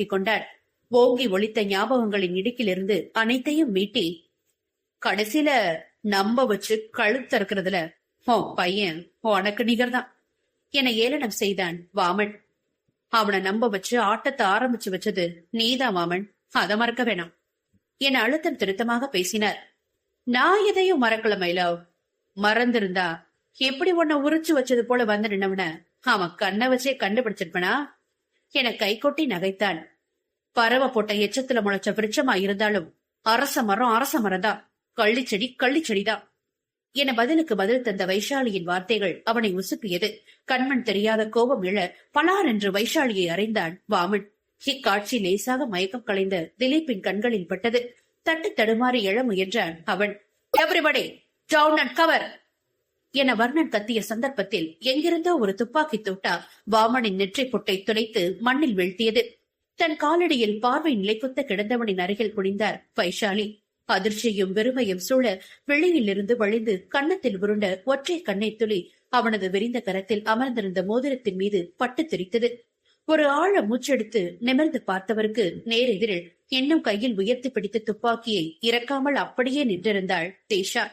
வசமாக்கிக் கொண்டார் ஓங்கி ஒழித்த ஞாபகங்களின் இடுக்கிலிருந்து அனைத்தையும் மீட்டி கடைசியில நம்ப வச்சு கழுத்தறுக்கிறதுல ஓ பையன் உனக்கு நிகர்தான் என ஏளனம் செய்தான் வாமன். அவனை நம்ப வச்சு ஆட்டத்தை ஆரம்பிச்சு வச்சது நீதான் வாமன் அதை மறக்க வேணாம் என அழுத்தம் திருத்தமாக பேசினார். நான் எதையும் மறக்கல மயிலவ் மறந்திருந்தா எப்படி உன்னை உரிச்சு வச்சது போல வந்து நின்னவன? அவன் கண்ணை வச்சே கண்டுபிடிச்சிருப்பனா? என கைகொட்டி நகைத்தான். பறவை போட்ட எச்சத்துல முளைச்ச விருட்சமா இருந்தாலும் அரச மரம் அரச மரம்தான். கள்ளிச்செடி கள்ளிச்செடிதான் என பதிலுக்கு பதில் தந்த வைஷாலியின் வார்த்தைகள் அவனை உசுப்பியது. கண்மண் தெரியாத கோபம் இழ பலார் என்று வைஷாலியை அறைந்தான் வாமன். இக்காட்சி லேசாக மயக்கம் கலைந்த திலீப்பின் கண்களில் பட்டது. தட்டு தடுமாறி எழ முயன்றான் அவன். எவ்ரிபடி டவுன் அண்ட் கவர் என வர்ணன் கத்திய சந்தர்ப்பத்தில் எங்கிருந்தோ ஒரு துப்பாக்கி தூட்டா வாமனின் நெற்றி பொட்டை துளைத்து மண்ணில் வீழ்த்தியது. தன் காலடியில் பார்வை நிலைக்குத்த கிடந்தவனின் அருகில் குனிந்தார் வைஷாலி. அதிர்ச்சியும் வெறுமையும் சூழ வெளியிலிருந்து வழிந்து கன்னத்தில் உருண்ட ஒற்றை கண்ணை துளி அவனது விரிந்த கரத்தில் அமர்ந்திருந்த மோதிரத்தின் மீது பட்டு தெரித்தது. ஒரு ஆழ மூச்செடுத்து நிமிர்ந்து பார்த்தவருக்கு நேரெதிரில் இன்னும் கையில் உயர்த்தி பிடித்த துப்பாக்கியை இறக்காமல் அப்படியே நின்றிருந்தாள் தேஷா.